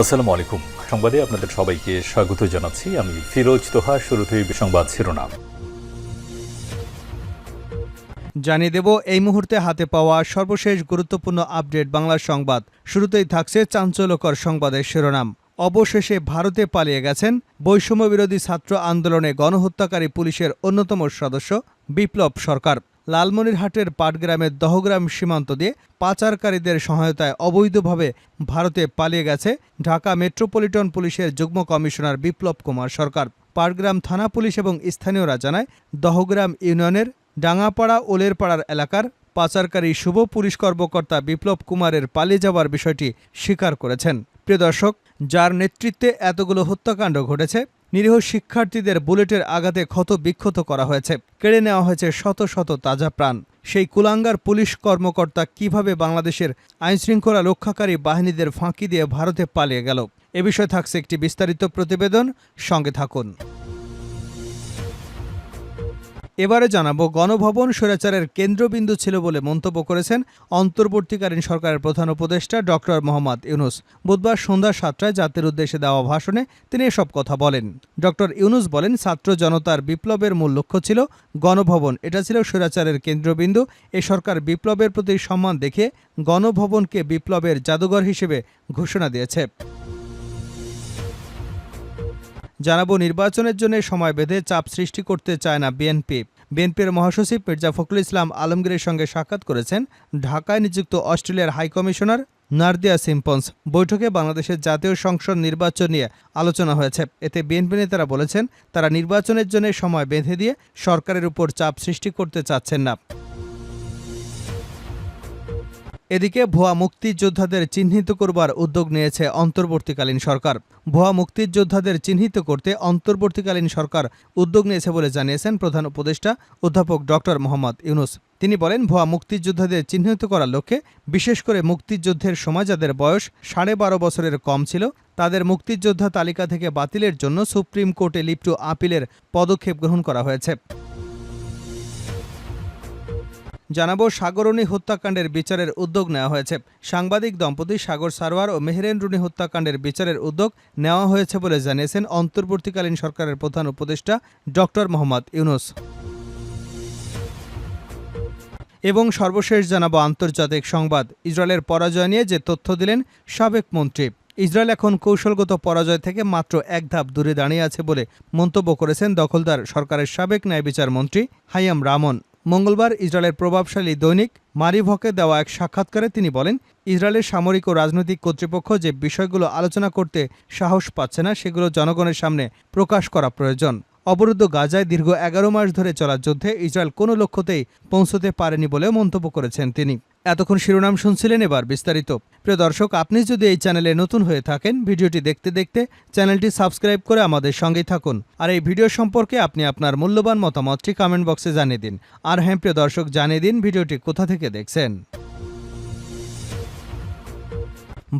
আসসালামু আলাইকুম সংবাদে আপনাদের সবাইকে স্বাগত জানাচ্ছি। আমি ফিরোজ তোহা, শুরুতেই সংবাদ শিরোনাম। জানিয়ে দেব, এই মুহূর্তে হাতে পাওয়া সর্বশেষ গুরুত্বপূর্ণ আপডেট বাংলা সংবাদ। শুরুতেই থাকছে চাঞ্চল্যকর সংবাদের শিরোনাম। অবশেষে ভারতে পালিয়ে গেছেন বৈষম্য বিরোধী ছাত্র আন্দোলনে গণহত্যাকারী পুলিশের অন্যতম সদস্য বিপ্লব সরকার। লালমনিরহাটের পাটগ্রামের দহগ্রাম সীমান্ত দিয়ে পাচারকারীদের সহায়তায় অবৈধভাবে ভারতে পালিয়ে গেছে ঢাকা মেট্রোপলিটন পুলিশের যুগ্ম কমিশনার বিপ্লব কুমার সরকার। পাটগ্রাম থানা পুলিশ এবং স্থানীয়রা জানায়, দহগ্রাম ইউনিয়নের ডাঙ্গাপাড়া ওলেরপাড়ার এলাকার পাচারকারী শুভ পুলিশ কর্মকর্তা বিপ্লব কুমারের পালিয়ে যাওয়ার বিষয়টি স্বীকার করেছেন। প্রিয় দর্শক, যার নেতৃত্বে এতগুলো হত্যাকাণ্ড ঘটেছে নিরীহ শিক্ষার্থীদের বুলেটের আঘাতে ক্ষত বিক্ষত করা হয়েছে। কেড়ে নেওয়া হয়েছে শত শত তাজা প্রাণ। সেই কুলাঙ্গার পুলিশ কর্মকর্তা কীভাবে বাংলাদেশের আইনশৃঙ্খলা রক্ষাকারী বাহিনীদের ফাঁকি দিয়ে ভারতে পালিয়ে গেল? এ বিষয়ে থাকছে একটি বিস্তারিত প্রতিবেদন। সঙ্গে থাকুন। এবারে জানাব, গণভবন স্বৈরাচারের কেন্দ্রবিন্দু ছিল বলে মন্তব্য করেছেন অন্তর্বর্তীকালীন সরকারের প্রধান উপদেষ্টা ডক্টর মোহাম্মদ ইউনুস। বুধবার সন্ধ্যা সাতটায় জাতির উদ্দেশ্যে দেওয়া ভাষণে তিনি এসব কথা বলেন। ডক্টর ইউনুস বলেন, ছাত্র জনতার বিপ্লবের মূল লক্ষ্য ছিল গণভবন। এটা ছিল স্বৈরাচারের কেন্দ্রবিন্দু। এ সরকার বিপ্লবের প্রতি সম্মান দেখে গণভবনকে বিপ্লবের জাদুঘর হিসেবে ঘোষণা দিয়েছে। জানাব, নির্বাচনের জন্য সময় বেঁধে চাপ সৃষ্টি করতে চায় না বিএনপি। বিএনপির মহাসচিব মির্জা ফখরুল ইসলাম আলমগীরের সঙ্গে সাক্ষাৎ করেছেন ঢাকায় নিযুক্ত অস্ট্রেলিয়ার হাইকমিশনার নার্দিয়া সিম্পন্স। বৈঠকে বাংলাদেশের জাতীয় সংসদ নির্বাচন নিয়ে আলোচনা হয়েছে। এতে বিএনপি নেতারা বলেছেন, তারা নির্বাচনের জন্য সময় বেঁধে দিয়ে সরকারের উপর চাপ সৃষ্টি করতে চাচ্ছেন না। এদিকে ভুয়া মুক্তিযোদ্ধাদের চিহ্নিত করবার উদ্যোগ নিয়েছে অন্তর্বর্তীকালীন সরকার। ভুয়া মুক্তিযোদ্ধাদের চিহ্নিত করতে অন্তর্বর্তীকালীন সরকার উদ্যোগ নিয়েছে বলে জানিয়েছেন প্রধান উপদেষ্টা অধ্যাপক ডক্টর মোহাম্মদ ইউনুস। তিনি বলেন, ভুয়া মুক্তিযোদ্ধাদের চিহ্নিত করার লক্ষ্যে বিশেষ করে মুক্তিযুদ্ধের সময় যাদের বয়স সাড়ে বারো বছরের কম ছিল, তাদের মুক্তিযোদ্ধা তালিকা থেকে বাতিলের জন্য সুপ্রিম কোর্টে লিপ্ট আপিলের পদক্ষেপ গ্রহণ করা হয়েছে। জানাব, সাগরণী হত্যাকাণ্ডের বিচারের উদ্যোগ নেওয়া হয়েছে। সাংবাদিক দম্পতি সাগর সারওয়ার ও মেহরেন রুনি হত্যাকাণ্ডের বিচারের উদ্যোগ নেওয়া হয়েছে বলে জানিয়েছেন অন্তর্বর্তীকালীন সরকারের প্রধান উপদেষ্টা ডক্টর মোহাম্মদ ইউনুস। এবং সর্বশেষ জানাব আন্তর্জাতিক সংবাদ। ইসরায়েলের পরাজয় নিয়ে যে তথ্য দিলেন সাবেক মন্ত্রী। ইসরায়েল এখন কৌশলগত পরাজয় থেকে মাত্র এক ধাপ দূরে দাঁড়িয়ে আছে বলে মন্তব্য করেছেন দখলদার সরকারের সাবেক ন্যায় বিচার মন্ত্রী হাইয়াম রামন। মঙ্গলবার ইসরায়েলের প্রভাবশালী দৈনিক মারিভকে দেওয়া এক সাক্ষাৎকারে তিনি বলেন, ইসরায়েলের সামরিক ও রাজনৈতিক কর্তৃপক্ষ যে বিষয়গুলো আলোচনা করতে সাহস পাচ্ছে না, সেগুলো জনগণের সামনে প্রকাশ করা প্রয়োজন। অবরুদ্ধ গাজায় দীর্ঘ এগারো মাস ধরে চলা যুদ্ধে ইসরায়েল কোনো লক্ষ্যতেই পৌঁছতে পারেনি বলে মন্তব্য করেছেন তিনি। এতক্ষণ শিরোনাম শুনছিলেন এবার বিস্তারিত। প্রিয় দর্শক, আপনি যদি এই চ্যানেলে নতুন হয়ে থাকেন, ভিডিওটি দেখতে দেখতে চ্যানেলটি সাবস্ক্রাইব করে আমাদের সঙ্গেই থাকুন। আর এই ভিডিও সম্পর্কে আপনি আপনার মূল্যবান মতামতটি কমেন্ট বক্সে জানিয়ে দিন। আর হ্যাঁ প্রিয় দর্শক, জানিয়ে দিন ভিডিওটি কোথা থেকে দেখছেন।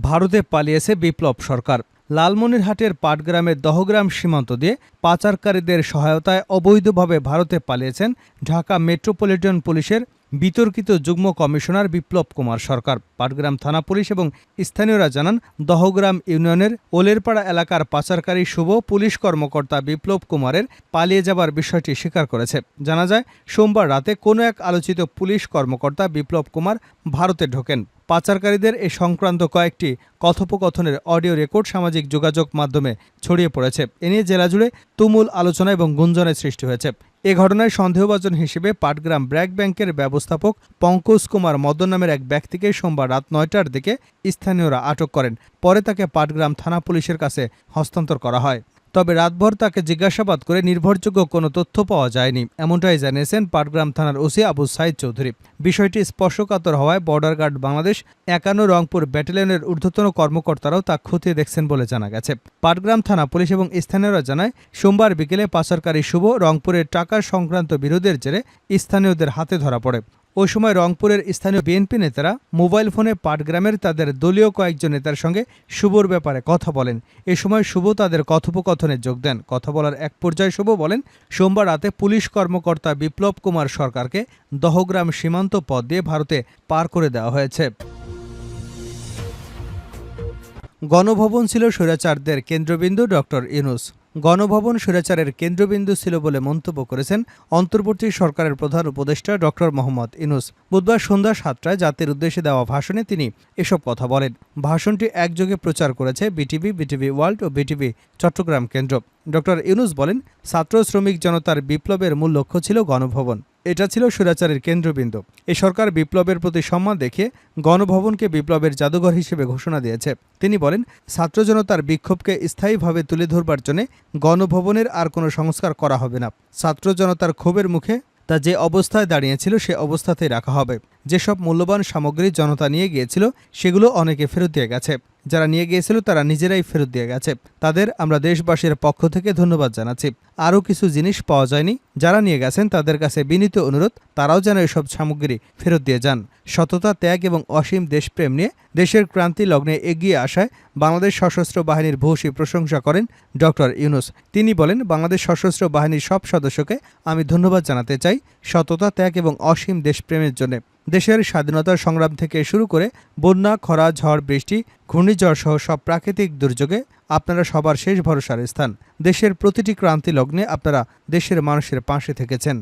ভারতে পালিয়েছে বিপ্লব সরকার। লালমনিরহাটের পাটগ্রামের দহগ্রাম সীমান্ত দিয়ে পাচারকারীদের সহায়তায় অবৈধভাবে ভারতে পালিয়েছেন ঢাকা মেট্রোপলিটন পুলিশের বিতর্কিত যুগ্ম কমিশনার বিপ্লব কুমার সরকার, পাটগ্রাম থানা পুলিশ এবং স্থানীয়রা জানান, দহগ্রাম ইউনিয়নের ওলেরপাড়া এলাকার পাচারকারী শুভ পুলিশ কর্মকর্তা বিপ্লব কুমারের পালিয়ে যাবার বিষয়টি স্বীকার করেছে। জানা যায়, সোমবার রাতে কোনো এক আলোচিত পুলিশ কর্মকর্তা বিপ্লব কুমার ভারতে ঢোকেন। পাচারকারীদের এ সংক্রান্ত কয়েকটি কথোপকথনের অডিও রেকর্ড সামাজিক যোগাযোগ মাধ্যমে ছড়িয়ে পড়েছে। এ নিয়ে জেলা জুড়ে তুমুল আলোচনা এবং গুঞ্জনের সৃষ্টি হয়েছে। এ ঘটনায় সন্দেহভাজন হিসেবে পাটগ্রাম ব্র্যাক ব্যাংকের ব্যবস্থাপক পঙ্কজ কুমার মদন নামের এক ব্যক্তিকে সোমবার রাত নয়টার দিকে স্থানীয়রা আটক করেন। পরে তাকে পাটগ্রাম থানা পুলিশের কাছে হস্তান্তর করা হয়। তবে রাতভর তাকে জিজ্ঞাসাবাদ করে নির্ভরযোগ্য কোনো তথ্য পাওয়া যায়নি। এমনটাই জানিয়েছেন পাটগ্রাম থানার ওসি আবু সাইদ চৌধুরী। বিষয়টি স্পর্শকাতর হওয়ায় বর্ডার গার্ড বাংলাদেশ একান্ন রংপুর ব্যাটালিয়নের ঊর্ধ্বতন কর্মকর্তারাও তা খতিয়ে দেখছেন বলে জানা গেছে। পাটগ্রাম থানা পুলিশ এবং স্থানীয়রা জানায়, সোমবার বিকেলে পাচারকারী শুভ রংপুরের টাকা সংক্রান্ত বিরোধের জেরে স্থানীয়দের হাতে ধরা পড়ে। ওই সময় রংপুরের স্থানীয় বিএনপি নেতারা মোবাইল ফোনে পাটগ্রামের তাদের দলীয় কয়েকজন নেতার সঙ্গে শুভর ব্যাপারে কথা বলেন। এ সময় শুভ তাদের কথোপকথনে যোগ দেন। কথা বলার এক পর্যায়ে শুভ বলেন, সোমবার রাতে পুলিশ কর্মকর্তা বিপ্লব কুমার সরকারকে দহগ্রাম সীমান্ত পথ দিয়ে ভারতে পার করে দেওয়া হয়েছে। গণভবন ছিল স্বৈরাচারদের কেন্দ্রবিন্দু ডক্টর ইউনুস। গণভবন স্বৈরাচারের কেন্দ্রবিন্দু ছিল বলে মন্তব্য করেছেন অন্তর্বর্তী সরকারের প্রধান উপদেষ্টা ড. মোহাম্মদ ইনুস। বুধবার সন্ধ্যা সাতটায় জাতির উদ্দেশ্যে দেওয়া ভাষণে তিনি এসব কথা বলেন। ভাষণটি একযোগে প্রচার করেছে বিটিভি বিটিভি ওয়ার্ল্ড ও বিটিভি চট্টগ্রাম কেন্দ্র। ডক্টর ইউনুস বলেন, ছাত্র শ্রমিক জনতার বিপ্লবের মূল লক্ষ্য ছিল গণভবন। এটা ছিল স্বৈরাচারের কেন্দ্রবিন্দু। এ সরকার বিপ্লবের প্রতি সম্মান দেখে গণভবনকে বিপ্লবের জাদুঘর হিসেবে ঘোষণা দিয়েছে। তিনি বলেন, ছাত্র জনতার বিক্ষোভকে স্থায়ীভাবে তুলে ধরবার জন্য গণভবনের আর কোনো সংস্কার করা হবে না। ছাত্র জনতার ক্ষোভের মুখে তা যে অবস্থায় দাঁড়িয়েছিল সে অবস্থাতেই রাখা হবে। যেসব মূল্যবান সামগ্রী জনতা নিয়ে গিয়েছিল, সেগুলো অনেকে ফেরত দিয়ে গেছে। যারা নিয়ে গিয়েছিল তারা নিজেরাই ফেরত দিয়ে গেছে। তাদের আমরা দেশবাসীর পক্ষ থেকে ধন্যবাদ জানাচ্ছি। আরও কিছু জিনিস পাওয়া যায়নি। যারা নিয়ে গেছেন তাদের কাছে বিনীত অনুরোধ, তারাও যেন এসব সামগ্রী ফেরত দিয়ে যান। সততা, ত্যাগ এবং অসীম দেশপ্রেম নিয়ে দেশের ক্রান্তি লগ্নে এগিয়ে আসায় বাংলাদেশ সশস্ত্র বাহিনীর ভূয়সী প্রশংসা করেন ডক্টর ইউনুস। তিনি বলেন, বাংলাদেশ সশস্ত্র বাহিনীর সব সদস্যকে আমি ধন্যবাদ জানাতে চাই সততা, ত্যাগ এবং অসীম দেশপ্রেমের জন্য। দেশের স্বাধীনতার সংগ্রাম থেকে শুরু করে বন্যা, খরা, ঝড়, বৃষ্টি, ঘূর্ণিঝড় সহ সব প্রাকৃতিক দুর্যোগে আপনারা সবার শেষ ভরসার স্থান। দেশের প্রতিটি ক্রান্তি লগ্নে আপনারা দেশের মানুষের পাশে থেকেছেন।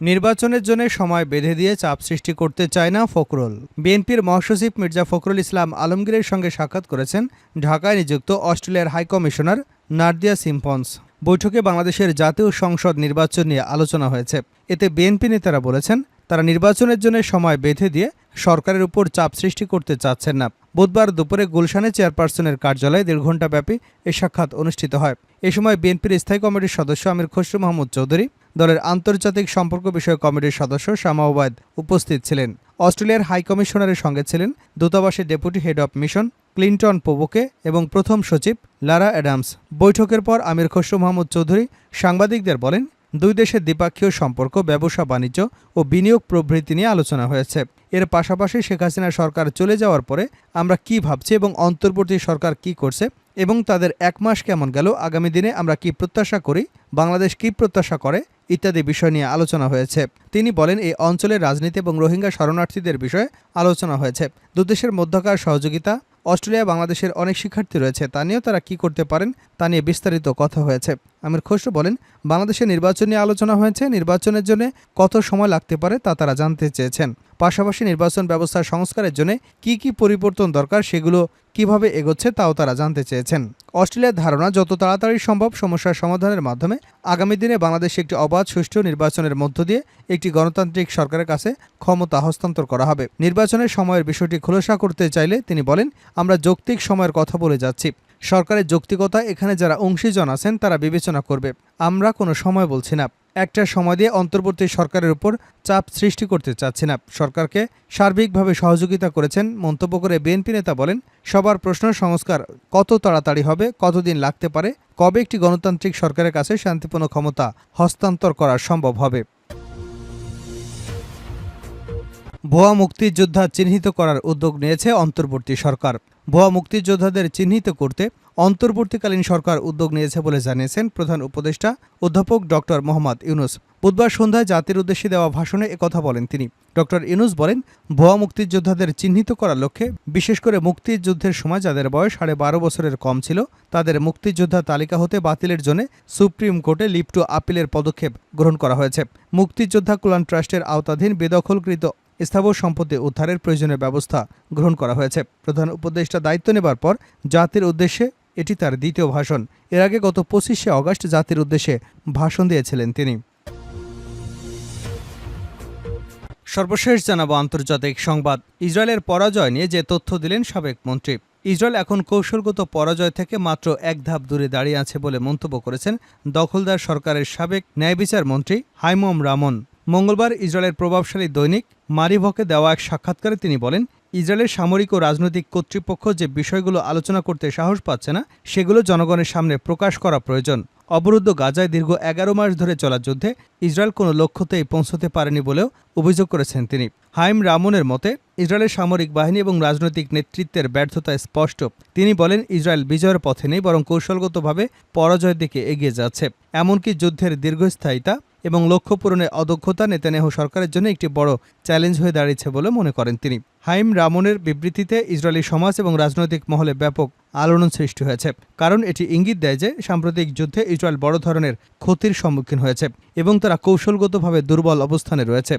নির্বাচনের জন্য সময় বেঁধে দিয়ে চাপ সৃষ্টি করতে চায় না ফখরুল। বিএনপির মহাসচিব মির্জা ফখরুল ইসলাম আলমগীরের সঙ্গে সাক্ষাৎ করেছেন ঢাকায় নিযুক্ত অস্ট্রেলিয়ার হাইকমিশনার নার্দিয়া সিম্পন্স। বৈঠকে বাংলাদেশের জাতীয় সংসদ নির্বাচন নিয়ে আলোচনা হয়েছে। এতে বিএনপি নেতারা বলেছেন, তারা নির্বাচনের জন্য সময় বেঁধে দিয়ে সরকারের উপর চাপ সৃষ্টি করতে চাচ্ছেন না। বুধবার দুপুরে গুলশানে চেয়ারপারসনের কার্যালয়ে দেড় ঘণ্টাব্যাপী এ সাক্ষাৎ অনুষ্ঠিত হয়। এ সময় বিএনপির স্থায়ী কমিটির সদস্য আমির খসরু মাহমুদ চৌধুরী দলের আন্তর্জাতিক সম্পর্ক বিষয়ক কমিটির সদস্য শামা ওবায়দ উপস্থিত ছিলেন। অস্ট্রেলিয়ার হাই কমিশনারের সঙ্গে ছিলেন দূতাবাসের deputy head of mission Clinton পোবোকে এবং প্রথম সচিব লারা অ্যাডামস। বৈঠকের পর আমির খসরু মাহমুদ চৌধুরী সাংবাদিকদের বলেন, দুই দেশের দ্বিপাক্ষীয় সম্পর্ক, ব্যবসা, বাণিজ্য ও বিনিয়োগ প্রভৃতি নিয়ে আলোচনা হয়েছে। এর পাশাপাশি শেখ হাসিনা সরকার চলে যাওয়ার পরে আমরা কি ভাবছি এবং অন্তর্বর্তী সরকার কি করছে এবং তাদের এক মাস কেমন গেল, আগামী দিনে আমরা কি প্রত্যাশা করি, বাংলাদেশ কি প্রত্যাশা করে, ইত্যাদি বিষয় নিয়ে আলোচনা হয়েছে। তিনি বলেন, এই অঞ্চলের রাজনীতি এবং রোহিঙ্গা শরণার্থীদের বিষয়ে আলোচনা হয়েছে। দুদেশের মধ্যকার সহযোগিতা, অস্ট্রেলিয়া, বাংলাদেশের অনেক শিক্ষার্থী রয়েছে, তা নিয়েও তারা কি করতে পারেন, তা নিয়ে বিস্তারিত কথা হয়েছে। আমির খসরু বলেন বাংলাদেশের নির্বাচন নিয়ে আলোচনা হয়েছে, নির্বাচনের জন্য কত সময় লাগতে পারে তা তারা জানতে চেয়েছেন। পাশাপাশি নির্বাচন ব্যবস্থার সংস্কারের জন্য কি কি পরিবর্তন দরকার সেগুলো কীভাবে এগোচ্ছে তাও তারা জানতে চেয়েছেন। অস্ট্রেলিয়ার ধারণা, যত তাড়াতাড়ি সম্ভব সমস্যার সমাধানের মাধ্যমে আগামী দিনে বাংলাদেশে একটি অবাধ সুষ্ঠু নির্বাচনের মধ্য দিয়ে একটি গণতান্ত্রিক সরকারের কাছে ক্ষমতা হস্তান্তর করা হবে। নির্বাচনের সময়ের বিষয়টি খোলসা করতে চাইলে তিনি বলেন, আমরা যৌক্তিক সময়ের কথা বলে যাচ্ছি। সরকারের যৌক্তিকতা এখানে যারা অংশীজন আছেন তারা বিবেচনা করবে। আমরা কোনো সময় বলছি না। একটা সময় দিয়ে অন্তর্বর্তী সরকারের উপর চাপ সৃষ্টি করতে চাচ্ছে না। সরকারকে সার্বিকভাবে সহযোগিতা করেছেন মন্তব্য করে বিএনপি নেতা বলেন, সবার প্রশ্ন সংস্কার কত তাড়াতাড়ি হবে, কতদিন লাগতে পারে, কবে একটি গণতান্ত্রিক সরকারের কাছে শান্তিপূর্ণ ক্ষমতা হস্তান্তর করা সম্ভব হবে? ভুয়া মুক্তিযোদ্ধা চিহ্নিত করার উদ্যোগ নিয়েছে অন্তর্বর্তী সরকার। ভুয়া মুক্তিযোদ্ধাদের চিহ্নিত করতে অন্তর্বর্তীকালীন সরকার উদ্যোগ নিয়েছে বলে জানিয়েছেন প্রধান উপদেষ্টা অধ্যাপক ডক্টর মোহাম্মদ ইউনুস। বুধবার সন্ধ্যায় জাতির উদ্দেশ্যে দেওয়া ভাষণে একথা বলেন তিনি। ডক্টর ইউনুস বলেন, ভুয়া মুক্তিযোদ্ধাদের চিহ্নিত করার লক্ষ্যে, বিশেষ করে মুক্তিযুদ্ধের সময় যাদের বয়স সাড়ে বারো বছরের কম ছিল, তাদের মুক্তিযোদ্ধা তালিকা হতে বাতিলের জন্য সুপ্রিম কোর্টে লিপ্ট আপিলের পদক্ষেপ গ্রহণ করা হয়েছে। মুক্তিযোদ্ধা কল্যাণ ট্রাস্টের আওতাধীন বেদখলকৃত স্থাবর সম্পত্তি উদ্ধারের প্রয়োজনীয় ব্যবস্থা গ্রহণ করা হয়েছে। প্রধান উপদেষ্টা দায়িত্ব নেবার পর জাতির উদ্দেশ্যে এটি তার দ্বিতীয় ভাষণ। এর আগে গত পঁচিশে অগস্ট জাতির উদ্দেশ্যে ভাষণ দিয়েছিলেন তিনি। সর্বশেষ জানাব আন্তর্জাতিক সংবাদ। ইসরায়েলের পরাজয় নিয়ে যে তথ্য দিলেন সাবেক মন্ত্রী। ইসরায়েল এখন কৌশলগত পরাজয় থেকে মাত্র এক ধাপ দূরে দাঁড়িয়ে আছে বলে মন্তব্য করেছেন দখলদার সরকারের সাবেক ন্যায়বিচার মন্ত্রী হাইমম রামন। মঙ্গলবার ইসরায়েলের প্রভাবশালী দৈনিক মারিভকে দেওয়া এক সাক্ষাৎকারে তিনি বলেন, ইসরায়েলের সামরিক ও রাজনৈতিক কর্তৃপক্ষ যে বিষয়গুলো আলোচনা করতে সাহস পাচ্ছে না, সেগুলো জনগণের সামনে প্রকাশ করা প্রয়োজন। অবরুদ্ধ গাজায় দীর্ঘ এগারো মাস ধরে চলা যুদ্ধে ইসরায়েল কোনো লক্ষ্যতেই পৌঁছতে পারেনি বলেও অভিযোগ করেছেন তিনি। হাইম রামনের মতে, ইসরায়েলের সামরিক বাহিনী এবং রাজনৈতিক নেতৃত্বের ব্যর্থতা স্পষ্ট। তিনি বলেন, ইসরায়েল বিজয়ের পথে নেই, বরং কৌশলগতভাবে পরাজয়ের দিকে এগিয়ে যাচ্ছে। এমনকি যুদ্ধের দীর্ঘস্থায়িতা এবং লক্ষ্য পূরণে অদক্ষতা নেতানেহ সরকারের জন্য একটি বড় চ্যালেঞ্জ হয়ে দাঁড়িয়েছে বলে মনে করেন তিনি। হাইম রামনের বিবৃতিতে ইসরায়েলি সমাজ এবং রাজনৈতিক মহলে ব্যাপক আলোড়ন সৃষ্টি হয়েছে, কারণ এটি ইঙ্গিত দেয় যে সাম্প্রতিক যুদ্ধে ইসরায়েল বড় ধরনের ক্ষতির সম্মুখীন হয়েছে এবং তারা কৌশলগতভাবে দুর্বল অবস্থানে রয়েছে।